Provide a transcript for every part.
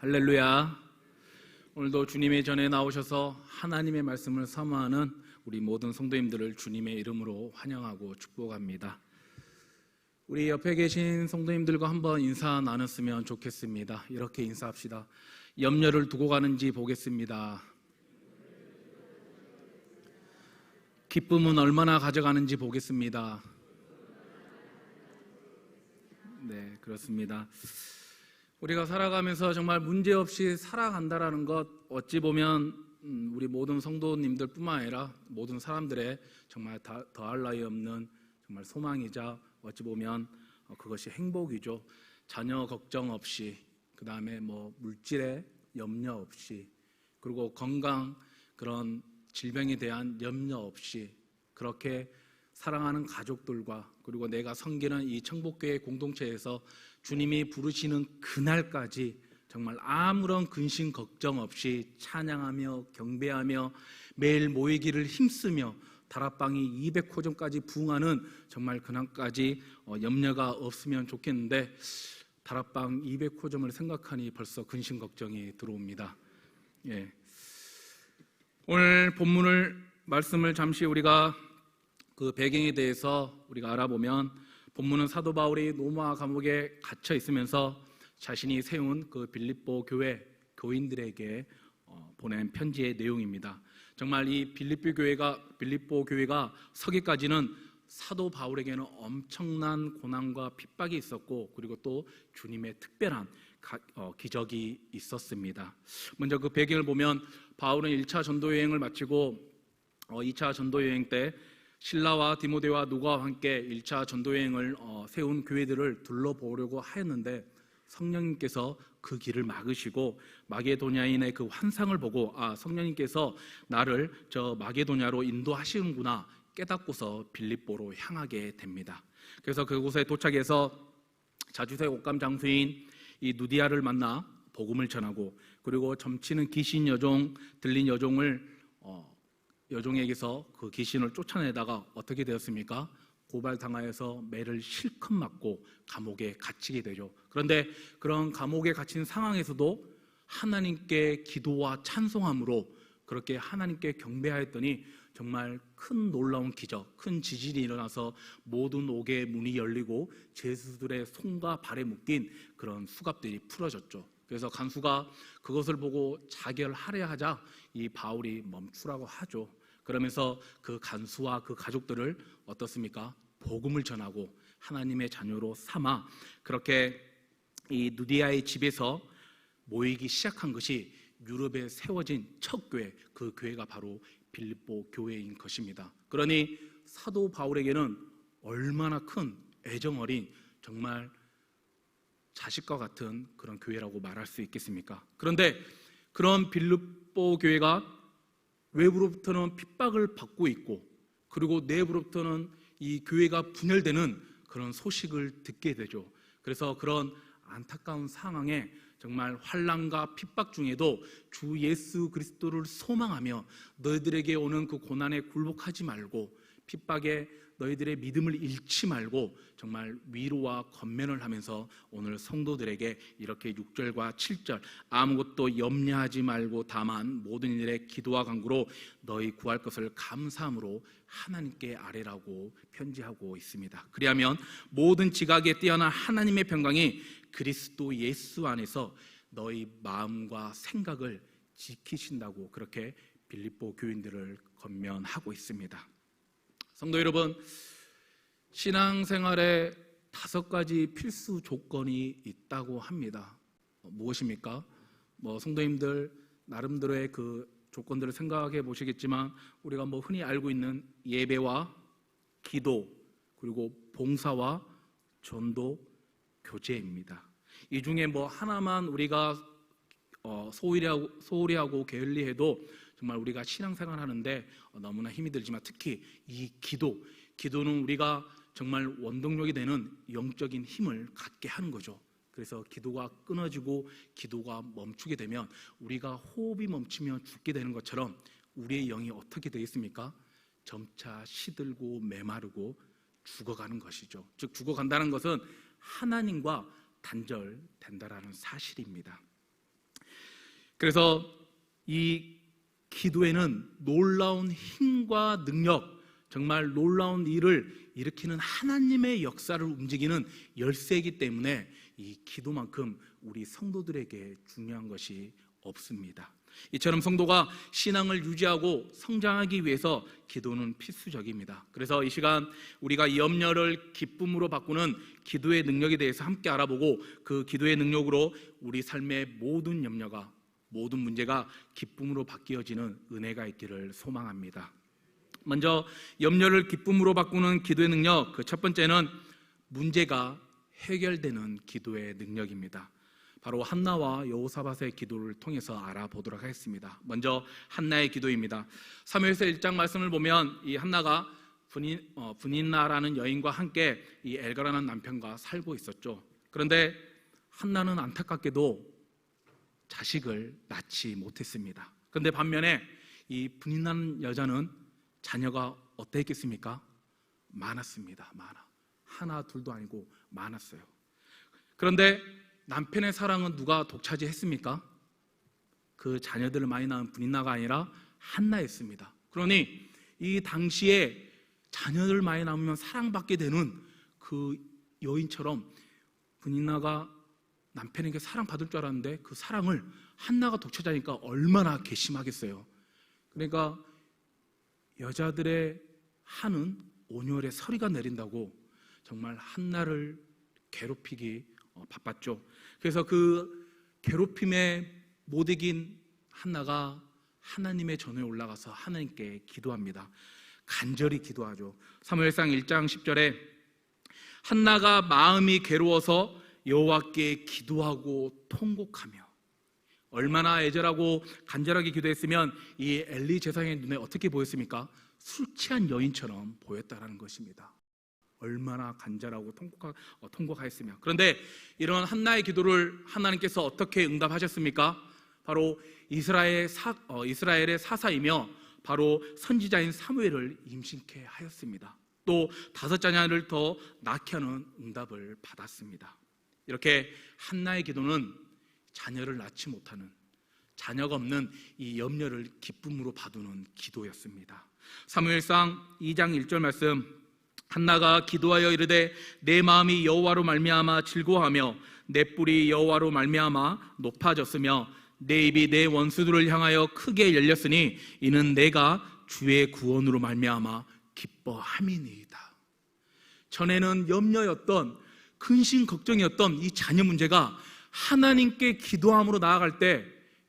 할렐루야. 오늘도 주님의 전에 나오셔서 하나님의 말씀을 사모하는 우리 모든 성도님들을 주님의 이름으로 환영하고 축복합니다. 우리 옆에 계신 성도님들과 한번 인사 나눴으면 좋겠습니다. 이렇게 인사합시다. 염려를 두고 가는지 보겠습니다. 기쁨은 얼마나 가져가는지 보겠습니다. 네, 그렇습니다. 우리가 살아가면서 정말 문제 없이 살아간다라는 것 어찌 보면 음, 우리 모든 성도님들뿐만 아니라 모든 사람들의 정말 다- 더할 나위 없는 정말 소망이자 어찌 보면 어, 그것이 행복이죠. 자녀 걱정 없이 그 다음에 뭐 물질에 염려 없이 그리고 건강 그런 질병에 대한 염려 없이 그렇게 사랑하는 가족들과 그리고 내가 섬기는 이 청복교회 공동체에서 주님이 부르시는 그날까지 정말 아무런 근심 걱정 없이 찬양하며 경배하며 매일 모이기를 힘쓰며 다락방이 200호점까지 부흥하는 정말 그날까지 어, 염려가 없으면 좋겠는데 다락방 200호점을 생각하니 벌써 근심 걱정이 들어옵니다. 예. 오늘 본문을 말씀을 잠시 우리가 그 배경에 대해서 우리가 알아보면 본문은 사도 바울이 로마 감옥에 갇혀 있으면서 자신이 세운 그 빌립보 교회 교인들에게 어, 보낸 편지의 내용입니다. 정말 이 빌립보 교회가 빌립보 교회가 서기까지는 사도 바울에게는 엄청난 고난과 핍박이 있었고 그리고 또 주님의 특별한 가- 어, 기적이 있었습니다. 먼저 그 배경을 보면 바울은 1차 전도 여행을 마치고 어, 2차 전도 여행 때 신라와 디모데와 누가와 함께 1차 전도 여행을 어, 세운 교회들을 둘러보려고 하였는데 성령님께서 그 길을 막으시고 마게도냐인의 그 환상을 보고 아 성령님께서 나를 저 마게도냐로 인도하시는구나 깨닫고서 빌립보로 향하게 됩니다. 그래서 그곳에 도착해서 자주세 옷감 장수인 이 누디아를 만나 복음을 전하고 그리고 점치는 귀신 여종 들린 여종을 어, 여종에게서 그 귀신을 쫓아내다가 어떻게 되었습니까? 고발당하여서 매를 실컷 맞고 감옥에 갇히게 되죠. 그런데 그런 감옥에 갇힌 상황에서도 하나님께 기도와 찬송함으로 그렇게 하나님께 경배하였더니 정말 큰 놀라운 기적, 큰 지진이 일어나서 모든 옥의 문이 열리고 제수들의 손과 발에 묶인 그런 수갑들이 풀어졌죠. 그래서 간수가 그것을 보고 자결하려 하자 이 바울이 멈추라고 하죠. 그러면서 그 간수와 그 가족들을 어떻습니까? 복음을 전하고 하나님의 자녀로 삼아 그렇게 이 누디아의 집에서 모이기 시작한 것이 유럽에 세워진 첫 교회, 그 교회가 바로 빌립보 교회인 것입니다. 그러니 사도 바울에게는 얼마나 큰 애정 어린 정말 자식과 같은 그런 교회라고 말할 수 있겠습니까? 그런데 그런 빌립보 교회가 외부로부터는 핍박을 받고 있고 그리고 내부로부터는 이 교회가 분열되는 그런 소식을 듣게 되죠. 그래서 그런 안타까운 상황에 정말 환란과 핍박 중에도 주 예수 그리스도를 소망하며 너희들에게 오는 그 고난에 굴복하지 말고 핍박에 너희들의 믿음을 잃지 말고 정말 위로와 건면을 하면서 오늘 성도들에게 이렇게 6절과 7절 아무것도 염려하지 말고 다만 모든 일에 기도와 간구로 너희 구할 것을 감사함으로 하나님께 아뢰라고 편지하고 있습니다. 그리하면 모든 지각에 뛰어난 하나님의 평강이 그리스도 예수 안에서 너희 마음과 생각을 지키신다고 그렇게 빌립보 교인들을 건면하고 있습니다. 성도 여러분, 신앙생활에 다섯 가지 필수 조건이 있다고 합니다. 어, 무엇입니까? 뭐 성도님들 나름대로의 그 조건들을 생각해 보시겠지만 우리가 뭐 흔히 알고 있는 예배와 기도 그리고 봉사와 전도 교제입니다. 이 중에 뭐 하나만 우리가 어, 소홀히 하고 게을리해도 정말 우리가 신앙생활 하는데 어, 너무나 힘이 들지만 특히 이 기도, 기도는 우리가 정말 원동력이 되는 영적인 힘을 갖게 하는 거죠. 그래서 기도가 끊어지고 기도가 멈추게 되면 우리가 호흡이 멈추면 죽게 되는 것처럼 우리의 영이 어떻게 되겠습니까? 점차 시들고 메마르고 죽어가는 것이죠. 즉 죽어간다는 것은 하나님과 단절된다라는 사실입니다. 그래서 이 기도에는 놀라운 힘과 능력, 정말 놀라운 일을 일으키는 하나님의 역사를 움직이는 열쇠이기 때문에 이 기도만큼 우리 성도들에게 중요한 것이 없습니다. 이처럼 성도가 신앙을 유지하고 성장하기 위해서 기도는 필수적입니다. 그래서 이 시간 우리가 염려를 기쁨으로 바꾸는 기도의 능력에 대해서 함께 알아보고 그 기도의 능력으로 우리 삶의 모든 염려가 모든 문제가 기쁨으로 바뀌어지는 은혜가 있기를 소망합니다. 먼저 염려를 기쁨으로 바꾸는 기도의 능력 그 첫 번째는 문제가 해결되는 기도의 능력입니다. 바로 한나와 여호사밧의 기도를 통해서 알아보도록 하겠습니다. 먼저 한나의 기도입니다. 사무엘서 1장 말씀을 보면 이 한나가 분인 어, 분인나라는 여인과 함께 이 엘가라는 남편과 살고 있었죠. 그런데 한나는 안타깝게도 자식을 낳지 못했습니다. 그런데 반면에 이 분인난 여자는 자녀가 어땠겠습니까? 많았습니다. 많아. 하나 둘도 아니고 많았어요. 그런데 남편의 사랑은 누가 독차지했습니까? 그 자녀들을 많이 낳은 분인나가 아니라 한나였습니다. 그러니 이 당시에 자녀들 많이 낳으면 사랑받게 되는 그 여인처럼 분인나가 남편에게 사랑받을 줄 알았는데 그 사랑을 한나가 독차지하니까 얼마나 괘씸하겠어요. 그러니까 여자들의 한은 온열의 서리가 내린다고 정말 한나를 괴롭히기 어, 바빴죠. 그래서 그 괴롭힘에 못 이긴 한나가 하나님의 전에 올라가서 하나님께 기도합니다. 간절히 기도하죠. 사무엘상 1장 10절에 한나가 마음이 괴로워서 여호와께 기도하고 통곡하며 얼마나 애절하고 간절하게 기도했으면 이 엘리 제사장의 눈에 어떻게 보였습니까? 술 취한 여인처럼 보였다라는 것입니다. 얼마나 간절하고 통곡하, 어, 통곡하였으며 그런데 이런 한나의 기도를 하나님께서 어떻게 응답하셨습니까? 바로 이스라엘 사, 어, 이스라엘의 사사이며 바로 선지자인 사무엘을 임신케 하였습니다. 또 다섯 자녀를 더 낳게 하는 응답을 받았습니다. 이렇게 한나의 기도는 자녀를 낳지 못하는 자녀가 없는 이 염려를 기쁨으로 받우는 기도였습니다. 사무엘상 2장 1절 말씀 한나가 기도하여 이르되 내 마음이 여호와로 말미암아 즐거워하며 내 뿔이 여호와로 말미암아 높아졌으며 내 입이 내 원수들을 향하여 크게 열렸으니 이는 내가 주의 구원으로 말미암아 기뻐함이니이다. 전에는 염려였던 근심 걱정이었던 이 자녀 문제가 하나님께 기도함으로 나아갈 때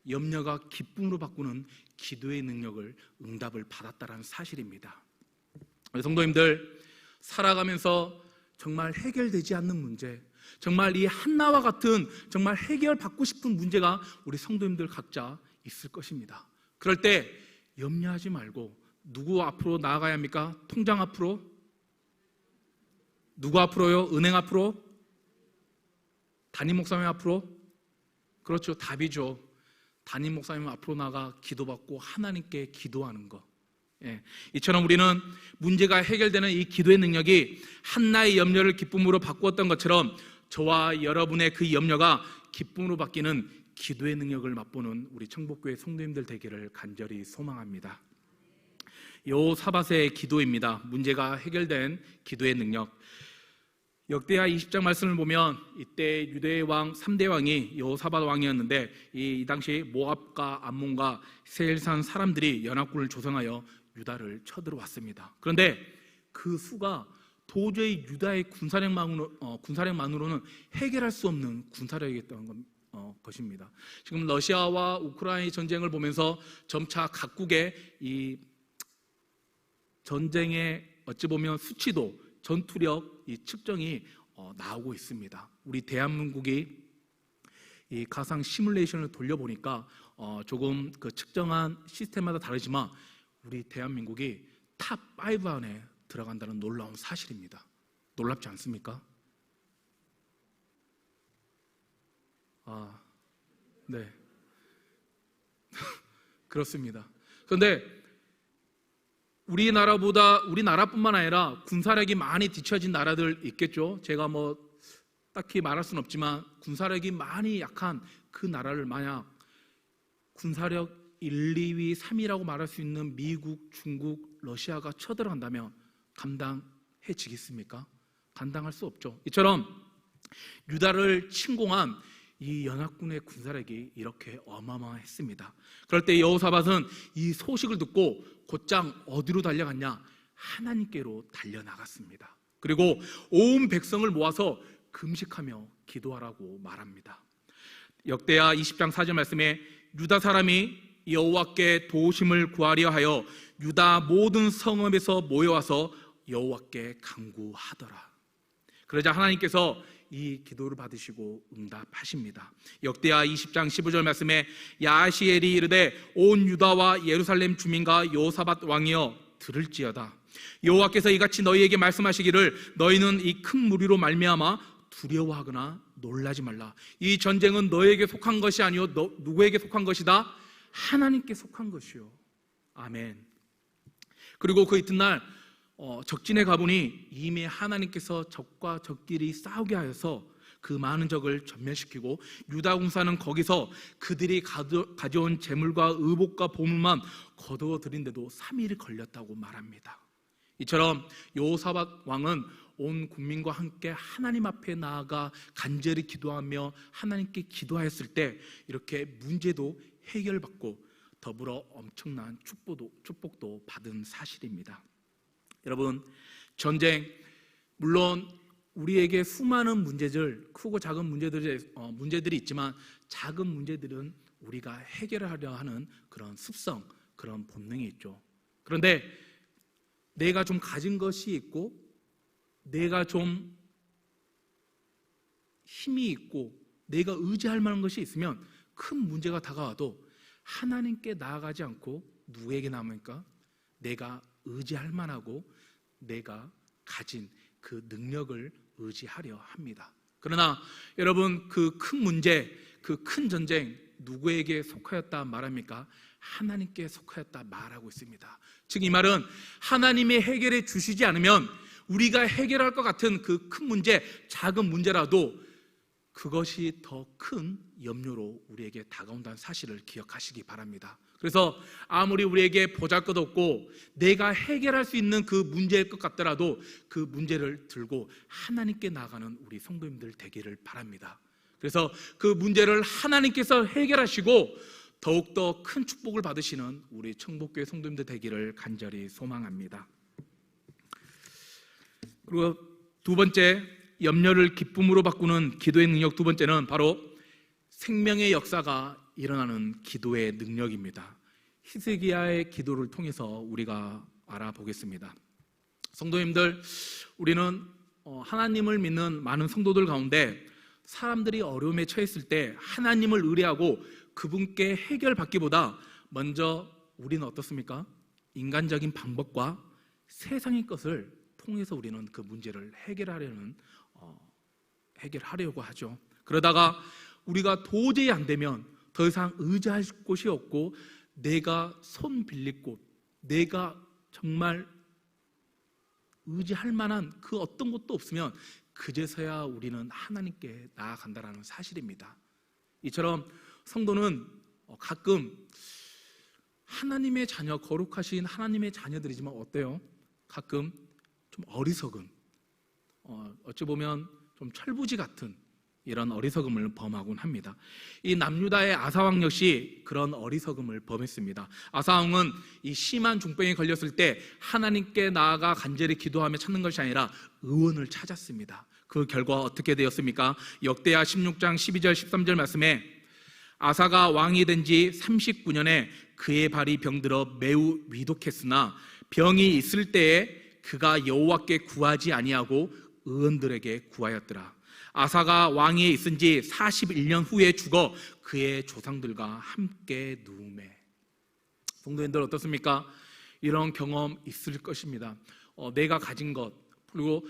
염려가 기쁨으로 바꾸는 기도의 능력을 응답을 받았다라는 사실입니다. 성도님들 살아가면서 정말 해결되지 않는 문제, 정말 이 한나와 같은 정말 해결받고 싶은 문제가 우리 성도님들 각자 있을 것입니다. 그럴 때 염려하지 말고 누구 앞으로 나아가야 합니까? 통장 앞으로? 누구 앞으로요? 은행 앞으로? 담임 목사님 앞으로? 그렇죠. 답이죠. 담임 목사님 앞으로 나가 기도받고 하나님께 기도하는 것. 예. 이처럼 우리는 문제가 해결되는 이 기도의 능력이 한나의 염려를 기쁨으로 바꾸었던 것처럼 저와 여러분의 그 염려가 기쁨으로 바뀌는 기도의 능력을 맛보는 우리 청복교회 성도님들 되기를 간절히 소망합니다. 요 사바세의 기도입니다. 문제가 해결된 기도의 능력. 역대하 20장 말씀을 보면 이때 유대의 왕 3대 왕이 여호사밧 왕이었는데 이, 이 당시 모압과 암몬과 세일산 사람들이 연합군을 조성하여 유다를 쳐들어왔습니다. 그런데 그 수가 도저히 유다의 군사력만으로, 어, 군사력만으로는 해결할 수 없는 군사력이었던 것, 어, 것입니다. 지금 러시아와 우크라이나 전쟁을 보면서 점차 각국의 이 전쟁의 어찌 보면 수치도 전투력 이 측정이 어, 나오고 있습니다. 우리 대한민국이 이 가상 시뮬레이션을 돌려보니까 어, 조금 그 측정한 시스템마다 다르지만 우리 대한민국이 탑 5 안에 들어간다는 놀라운 사실입니다. 놀랍지 않습니까? 아, 네. 그렇습니다. 그런데 우리나라보다 우리나라뿐만 아니라 군사력이 많이 뒤처진 나라들 있겠죠. 제가 뭐 딱히 말할 수는 없지만 군사력이 많이 약한 그 나라를 만약 군사력 1, 2위, 3위라고 말할 수 있는 미국, 중국, 러시아가 쳐들어간다면 감당해지겠습니까? 감당할 수 없죠. 이처럼 유다를 침공한 이 연합군의 군사력이 이렇게 어마어마했습니다. 그럴 때 여호사밧은 이 소식을 듣고 곧장 어디로 달려갔냐? 하나님께로 달려나갔습니다. 그리고 온 백성을 모아서 금식하며 기도하라고 말합니다. 역대하 20장 4절 말씀에 유다 사람이 여호와께 도우심을 구하려 하여 유다 모든 성읍에서 모여와서 여호와께 간구하더라. 그러자 하나님께서 이 기도를 받으시고 응답하십니다. 역대하 20장 15절 말씀에 야시엘이 이르되 온 유다와 예루살렘 주민과 여호사밧 왕이여 들을지어다. 여호와께서 이같이 너희에게 말씀하시기를 너희는 이 큰 무리로 말미암아 두려워하거나 놀라지 말라. 이 전쟁은 너에게 속한 것이 아니요 너, 누구에게 속한 것이다? 하나님께 속한 것이요. 아멘. 그리고 그 이튿날 어, 적진에 가보니 이미 하나님께서 적과 적끼리 싸우게 하여서 그 많은 적을 전멸시키고 유다 군사는 거기서 그들이 가져, 가져 온 재물과 의복과 보물만 거두어 들인데도 3일이 걸렸다고 말합니다. 이처럼 요사밧 왕은 온 국민과 함께 하나님 앞에 나아가 간절히 기도하며 하나님께 기도하였을 때 이렇게 문제도 해결받고 더불어 엄청난 축복도, 축복도 받은 사실입니다. 여러분, 전쟁, 물론 우리에게 수많은 문제들, 크고 작은 문제들이, 어, 문제들이 있지만 작은 문제들은 우리가 해결하려 하는 그런 습성, 그런 본능이 있죠. 그런데 내가 좀 가진 것이 있고 내가 좀 힘이 있고 내가 의지할 만한 것이 있으면 큰 문제가 다가와도 하나님께 나아가지 않고 누구에게 남으니까 내가 의지할 만하고 내가 가진 그 능력을 의지하려 합니다. 그러나 여러분 그 큰 문제, 그 큰 전쟁 누구에게 속하였다 말합니까? 하나님께 속하였다 말하고 있습니다. 즉 이 말은 하나님이 해결해 주시지 않으면 우리가 해결할 것 같은 그 큰 문제, 작은 문제라도 그것이 더 큰 염려로 우리에게 다가온다는 사실을 기억하시기 바랍니다. 그래서 아무리 우리에게 보잘 것 없고 내가 해결할 수 있는 그 문제일 것 같더라도 그 문제를 들고 하나님께 나가는 우리 성도님들 되기를 바랍니다. 그래서 그 문제를 하나님께서 해결하시고 더욱더 큰 축복을 받으시는 우리 청복교회 성도님들 되기를 간절히 소망합니다. 그리고 두 번째 염려를 기쁨으로 바꾸는 기도의 능력 두 번째는 바로 생명의 역사가 일어나는 기도의 능력입니다. 히스기야의 기도를 통해서 우리가 알아보겠습니다. 성도님들, 우리는 어, 하나님을 믿는 많은 성도들 가운데 사람들이 어려움에 처했을 때 하나님을 의뢰하고 그분께 해결받기보다 먼저 우리는 어떻습니까? 인간적인 방법과 세상의 것을 통해서 우리는 그 문제를 해결하려는 어, 해결하려고 하죠. 그러다가 우리가 도저히 안 되면 더 이상 의지할 곳이 없고 내가 손 빌릴 곳, 내가 정말 의지할 만한 그 어떤 것도 없으면 그제서야 우리는 하나님께 나아간다라는 사실입니다. 이처럼 성도는 어, 가끔 하나님의 자녀, 거룩하신 하나님의 자녀들이지만 어때요? 가끔 좀 어리석은, 어, 어찌 보면 좀 철부지 같은 이런 어리석음을 범하곤 합니다. 이 남유다의 아사왕 역시 그런 어리석음을 범했습니다. 아사왕은 이 심한 중병에 걸렸을 때 하나님께 나아가 간절히 기도하며 찾는 것이 아니라 의원을 찾았습니다. 그 결과 어떻게 되었습니까? 역대하 16장 12절 13절 말씀에 아사가 왕이 된 지 39년에 그의 발이 병들어 매우 위독했으나 병이 있을 때에 그가 여호와께 구하지 아니하고 의원들에게 구하였더라. 아사가 왕위에 있은 지 41년 후에 죽어 그의 조상들과 함께 누움에 성도님들 어떻습니까? 이런 경험 있을 것입니다. 어, 내가 가진 것 그리고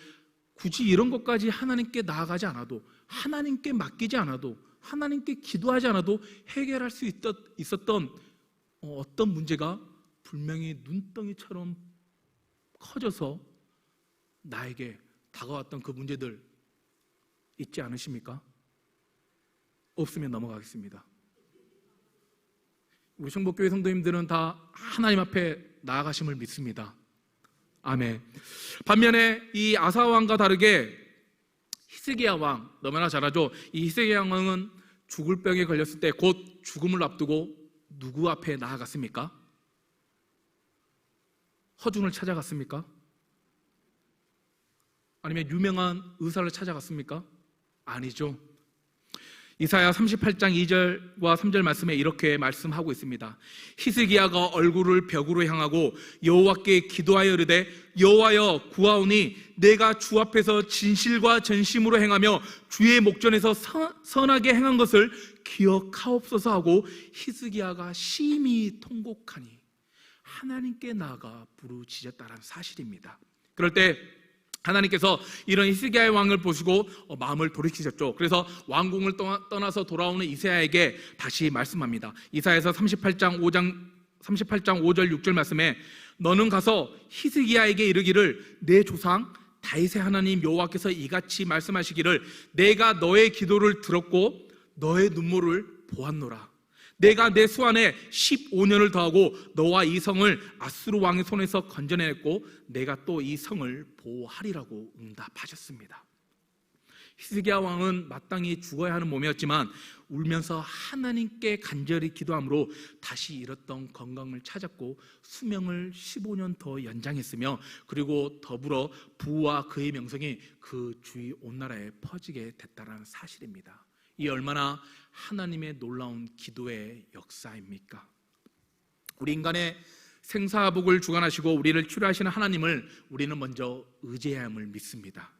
굳이 이런 것까지 하나님께 나아가지 않아도 하나님께 맡기지 않아도 하나님께 기도하지 않아도 해결할 수 있었던 어, 어떤 문제가 분명히 눈덩이처럼 커져서 나에게 다가왔던 그 문제들 있지 않으십니까? 없으면 넘어가겠습니다. 우리 성복교회 성도님들은 다 하나님 앞에 나아가심을 믿습니다. 아멘. 반면에 이 아사 왕과 다르게 히스기야 왕 너무나 잘 알죠. 이 히스기야 왕은 죽을 병에 걸렸을 때 곧 죽음을 앞두고 누구 앞에 나아갔습니까? 허준을 찾아갔습니까? 아니면 유명한 의사를 찾아갔습니까? 아니죠. 이사야 38장 2절과 3절 말씀에 이렇게 말씀하고 있습니다. 히스기야가 얼굴을 벽으로 향하고 여호와께 기도하여 이르되 여호와여 구하오니 내가 주 앞에서 진실과 전심으로 행하며 주의 목전에서 선, 선하게 행한 것을 기억하옵소서 하고 히스기야가 심히 통곡하니 하나님께 나아가 부르짖었다는 사실입니다. 그럴 때 하나님께서 이런 히스기야의 왕을 보시고 어, 마음을 돌이키셨죠. 그래서 왕궁을 떠나- 떠나서 돌아오는 이사야에게 다시 말씀합니다. 이사야서 38장 5장 38장 5절 6절 말씀에 너는 가서 히스기야에게 이르기를 내 조상 다윗의 하나님 여호와께서 이같이 말씀하시기를 내가 너의 기도를 들었고 너의 눈물을 보았노라. 내가 내 수안에 15년을 더하고 너와 이 성을 아수르 왕의 손에서 건져냈고 내가 또 이 성을 보호하리라고 응답하셨습니다. 히스기야 왕은 마땅히 죽어야 하는 몸이었지만 울면서 하나님께 간절히 기도함으로 다시 잃었던 건강을 찾았고 수명을 15년 더 연장했으며 그리고 더불어 부와 그의 명성이 그 주위 온 나라에 퍼지게 됐다는 사실입니다. 이 얼마나 하나님의 놀라운 기도의 역사입니까? 우리 인간의 생사복을 주관하시고 우리를 치료하시는 하나님을 우리는 먼저 의지해야 함을 믿습니다.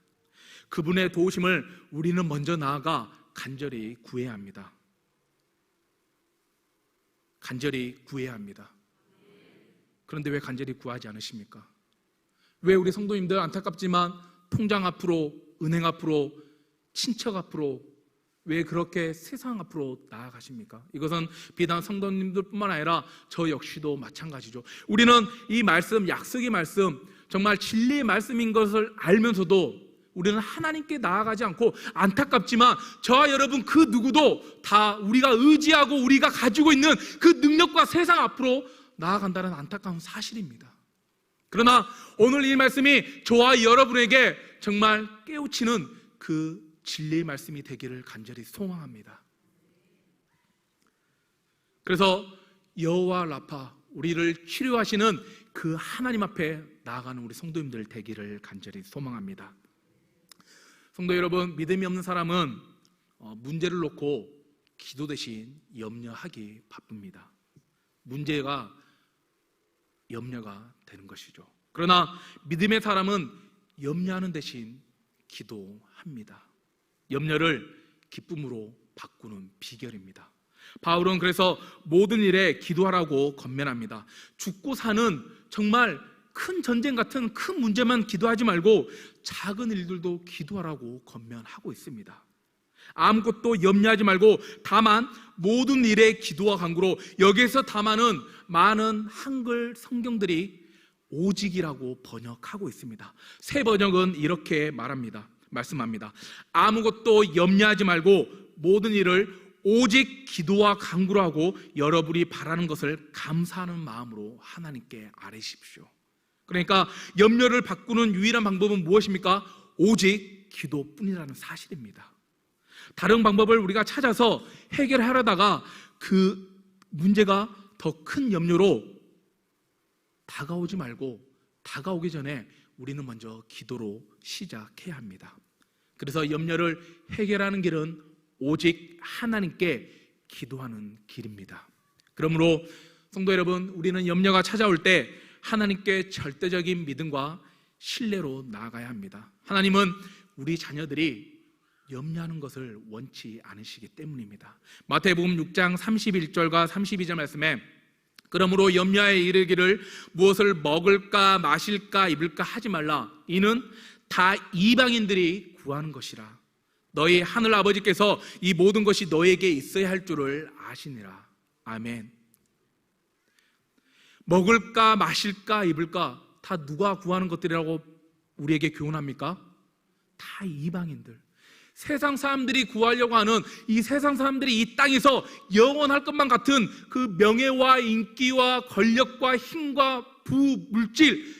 그분의 도우심을 우리는 먼저 나아가 간절히 구해야 합니다. 간절히 구해야 합니다. 그런데 왜 간절히 구하지 않으십니까? 왜 우리 성도님들 안타깝지만 통장 앞으로, 은행 앞으로, 친척 앞으로 왜 그렇게 세상 앞으로 나아가십니까? 이것은 비단 성도님들뿐만 아니라 저 역시도 마찬가지죠. 우리는 이 말씀, 약속의 말씀, 정말 진리의 말씀인 것을 알면서도 우리는 하나님께 나아가지 않고 안타깝지만 저와 여러분 그 누구도 다 우리가 의지하고 우리가 가지고 있는 그 능력과 세상 앞으로 나아간다는 안타까운 사실입니다. 그러나 오늘 이 말씀이 저와 여러분에게 정말 깨우치는 그 진리의 말씀이 되기를 간절히 소망합니다. 그래서 여호와 라파 우리를 치료하시는 그 하나님 앞에 나아가는 우리 성도님들 되기를 간절히 소망합니다. 성도 여러분, 믿음이 없는 사람은 어, 문제를 놓고 기도 대신 염려하기 바쁩니다. 문제가 염려가 되는 것이죠. 그러나 믿음의 사람은 염려하는 대신 기도합니다. 염려를 기쁨으로 바꾸는 비결입니다. 바울은 그래서 모든 일에 기도하라고 건면합니다. 죽고 사는 정말 큰 전쟁 같은 큰 문제만 기도하지 말고 작은 일들도 기도하라고 건면하고 있습니다. 아무것도 염려하지 말고 다만 모든 일에 기도와 간구로 여기에서 다만은 많은 한글 성경들이 오직이라고 번역하고 있습니다. 새 번역은 이렇게 말합니다. 말씀합니다. 아무것도 염려하지 말고 모든 일을 오직 기도와 간구로 하고 여러분이 바라는 것을 감사하는 마음으로 하나님께 아뢰십시오. 그러니까 염려를 바꾸는 유일한 방법은 무엇입니까? 오직 기도뿐이라는 사실입니다. 다른 방법을 우리가 찾아서 해결하려다가 그 문제가 더 큰 염려로 다가오지 말고 다가오기 전에 우리는 먼저 기도로 시작해야 합니다. 그래서 염려를 해결하는 길은 오직 하나님께 기도하는 길입니다. 그러므로 성도 여러분, 우리는 염려가 찾아올 때 하나님께 절대적인 믿음과 신뢰로 나아가야 합니다. 하나님은 우리 자녀들이 염려하는 것을 원치 않으시기 때문입니다. 마태복음 6장 31절과 32절 말씀에 그러므로 염려에 이르기를 무엇을 먹을까 마실까 입을까 하지 말라. 이는 다 이방인들이 구하는 것이라. 너희 하늘 아버지께서 이 모든 것이 너에게 있어야 할 줄을 아시니라. 아멘. 먹을까 마실까 입을까 다 누가 구하는 것들이라고 우리에게 교훈합니까? 다 이방인들 세상 사람들이 구하려고 하는 이 세상 사람들이 이 땅에서 영원할 것만 같은 그 명예와 인기와 권력과 힘과 부, 물질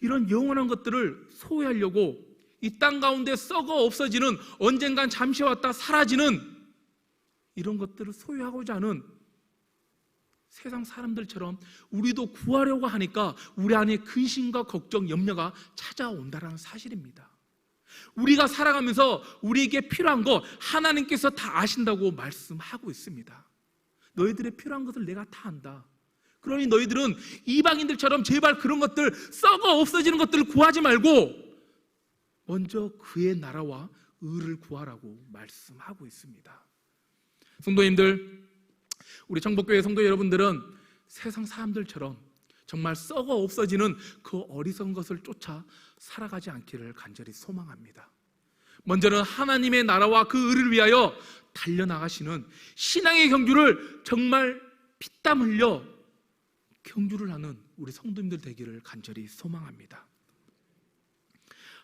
이런 영원한 것들을 소유하려고 이 땅 가운데 썩어 없어지는 언젠간 잠시 왔다 사라지는 이런 것들을 소유하고자 하는 세상 사람들처럼 우리도 구하려고 하니까 우리 안에 근심과 걱정, 염려가 찾아온다라는 사실입니다. 우리가 살아가면서 우리에게 필요한 거 하나님께서 다 아신다고 말씀하고 있습니다. 너희들의 필요한 것을 내가 다 안다. 그러니 너희들은 이방인들처럼 제발 그런 것들 썩어 없어지는 것들을 구하지 말고 먼저 그의 나라와 의를 구하라고 말씀하고 있습니다. 성도님들, 우리 청복교회 성도 여러분들은 세상 사람들처럼 정말 썩어 없어지는 그 어리석은 것을 쫓아 살아가지 않기를 간절히 소망합니다. 먼저는 하나님의 나라와 그 의를 위하여 달려나가시는 신앙의 경주를 정말 피땀 흘려 경주를 하는 우리 성도님들 되기를 간절히 소망합니다.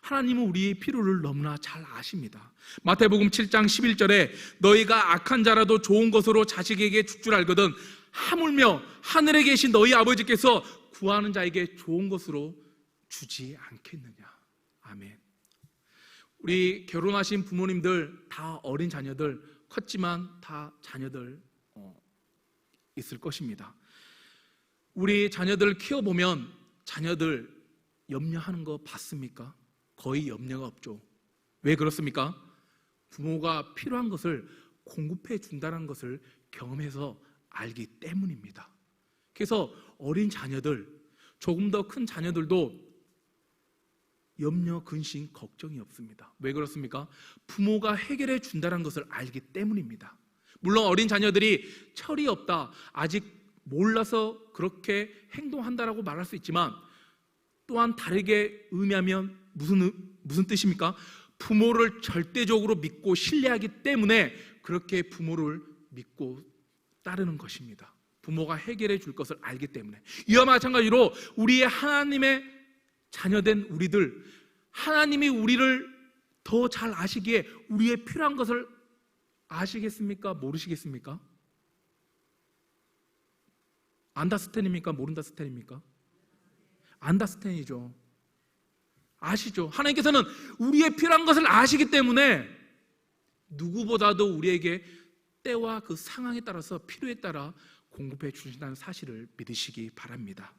하나님은 우리의 필요를 너무나 잘 아십니다. 마태복음 7장 11절에 너희가 악한 자라도 좋은 것으로 자식에게 줄 줄 알거든 하물며 하늘에 계신 너희 아버지께서 구하는 자에게 좋은 것으로 주지 않겠느냐. 아멘. 우리 결혼하신 부모님들 다 어린 자녀들 컸지만 다 자녀들 어, 있을 것입니다. 우리 자녀들 키워 보면 자녀들 염려하는 거 봤습니까? 거의 염려가 없죠. 왜 그렇습니까? 부모가 필요한 것을 공급해 준다는 것을 경험해서 알기 때문입니다. 그래서 어린 자녀들, 조금 더 큰 자녀들도 염려, 근심, 걱정이 없습니다. 왜 그렇습니까? 부모가 해결해 준다는 것을 알기 때문입니다. 물론 어린 자녀들이 철이 없다, 아직 몰라서 그렇게 행동한다라고 말할 수 있지만 또한 다르게 의미하면 무슨 의- 무슨 뜻입니까? 부모를 절대적으로 믿고 신뢰하기 때문에 그렇게 부모를 믿고 따르는 것입니다. 부모가 해결해 줄 것을 알기 때문에 이와 마찬가지로 우리의 하나님의 자녀된 우리들 하나님이 우리를 더 잘 아시기에 우리의 필요한 것을 아시겠습니까? 모르시겠습니까? 안다스텐입니까? 모른다스텐입니까? 안다스텐이죠. 아시죠? 하나님께서는 우리의 필요한 것을 아시기 때문에 누구보다도 우리에게 때와 그 상황에 따라서 필요에 따라 공급해 주신다는 사실을 믿으시기 바랍니다.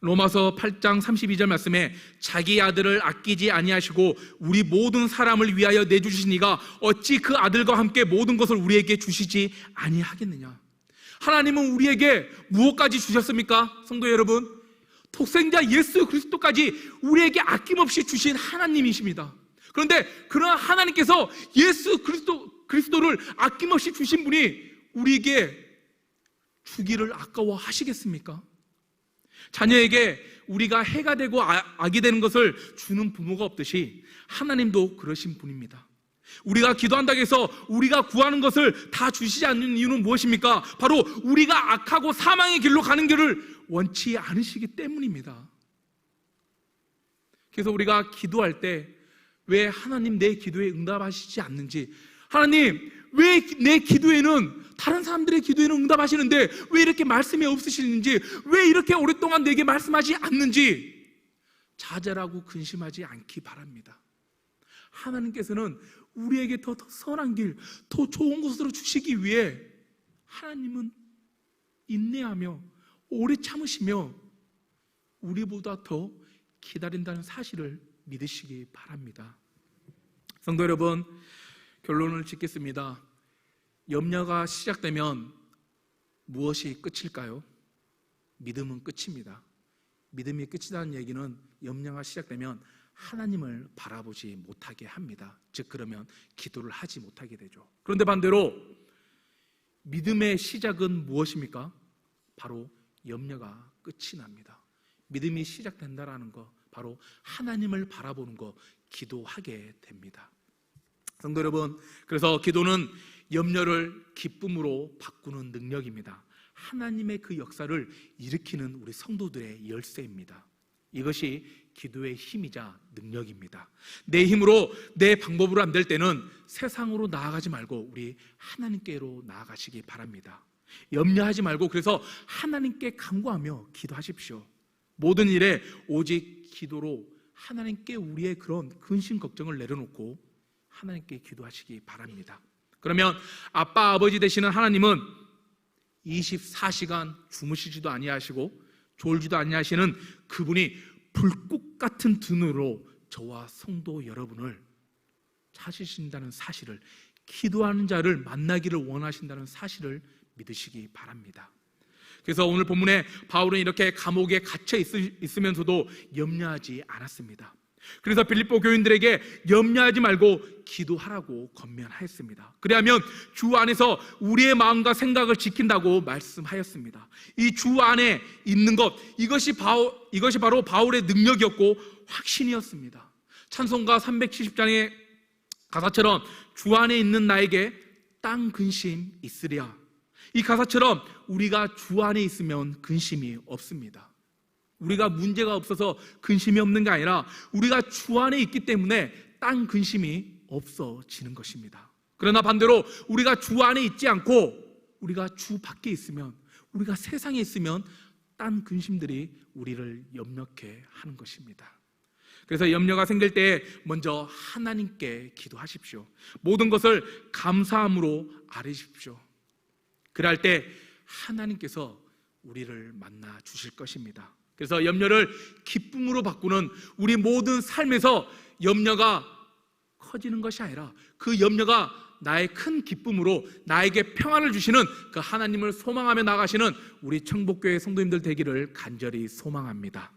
로마서 8장 32절 말씀에 자기 아들을 아끼지 아니하시고 우리 모든 사람을 위하여 내주시니가 어찌 그 아들과 함께 모든 것을 우리에게 주시지 아니하겠느냐. 하나님은 우리에게 무엇까지 주셨습니까? 성도 여러분, 독생자 예수 그리스도까지 우리에게 아낌없이 주신 하나님이십니다. 그런데 그런 하나님께서 예수 그리스도 그리스도를 아낌없이 주신 분이 우리에게 주기를 아까워하시겠습니까? 자녀에게 우리가 해가 되고 아- 악이 되는 것을 주는 부모가 없듯이 하나님도 그러신 분입니다. 우리가 기도한다고 해서 우리가 구하는 것을 다 주시지 않는 이유는 무엇입니까? 바로 우리가 악하고 사망의 길로 가는 길을 원치 않으시기 때문입니다. 그래서 우리가 기도할 때 왜 하나님 내 기도에 응답하시지 않는지 하나님 왜 내 기도에는 다른 사람들의 기도에는 응답하시는데 왜 이렇게 말씀이 없으시는지 왜 이렇게 오랫동안 내게 말씀하지 않는지 자잘하고 근심하지 않기 바랍니다. 하나님께서는 우리에게 더, 더 선한 길, 더 좋은 것으로 주시기 위해 하나님은 인내하며 오래 참으시며 우리보다 더 기다린다는 사실을 믿으시기 바랍니다. 성도 여러분, 결론을 짓겠습니다. 염려가 시작되면 무엇이 끝일까요? 믿음은 끝입니다. 믿음이 끝이라는 얘기는 염려가 시작되면 하나님을 바라보지 못하게 합니다. 즉 그러면 기도를 하지 못하게 되죠. 그런데 반대로 믿음의 시작은 무엇입니까? 바로 염려가 끝이 납니다. 믿음이 시작된다라는 거 바로 하나님을 바라보는 거 기도하게 됩니다. 성도 여러분, 그래서 기도는 염려를 기쁨으로 바꾸는 능력입니다. 하나님의 그 역사를 일으키는 우리 성도들의 열쇠입니다. 이것이 기도의 힘이자 능력입니다. 내 힘으로 내 방법으로 안 될 때는 세상으로 나아가지 말고 우리 하나님께로 나아가시기 바랍니다. 염려하지 말고 그래서 하나님께 간구하며 기도하십시오. 모든 일에 오직 기도로 하나님께 우리의 그런 근심 걱정을 내려놓고 하나님께 기도하시기 바랍니다. 그러면 아빠 아버지 되시는 하나님은 24시간 주무시지도 아니하시고 졸지도 아니하시는 그분이 불꽃 같은 등으로 저와 성도 여러분을 찾으신다는 사실을 기도하는 자를 만나기를 원하신다는 사실을 믿으시기 바랍니다. 그래서 오늘 본문에 바울은 이렇게 감옥에 갇혀 있, 으면서도 염려하지 않았습니다. 그래서 빌립보 교인들에게 염려하지 말고 기도하라고 건면하였습니다. 그리하면 주 안에서 우리의 마음과 생각을 지킨다고 말씀하였습니다. 이 주 안에 있는 것 이것이 바울 이것이 바로 바울의 능력이었고 확신이었습니다. 찬송가 370장의 가사처럼 주 안에 있는 나에게 땅 근심 있으랴. 이 가사처럼 우리가 주 안에 있으면 근심이 없습니다. 우리가 문제가 없어서 근심이 없는 게 아니라 우리가 주 안에 있기 때문에 땅 근심이 없어지는 것입니다. 그러나 반대로 우리가 주 안에 있지 않고 우리가 주 밖에 있으면 우리가 세상에 있으면 딴 근심들이 우리를 염려케 하는 것입니다. 그래서 염려가 생길 때 먼저 하나님께 기도하십시오. 모든 것을 감사함으로 아뢰십시오. 그럴 때 하나님께서 우리를 만나 주실 것입니다. 그래서 염려를 기쁨으로 바꾸는 우리 모든 삶에서 염려가 커지는 것이 아니라 그 염려가 나의 큰 기쁨으로 나에게 평안을 주시는 그 하나님을 소망하며 나가시는 우리 청복교회 성도님들 되기를 간절히 소망합니다.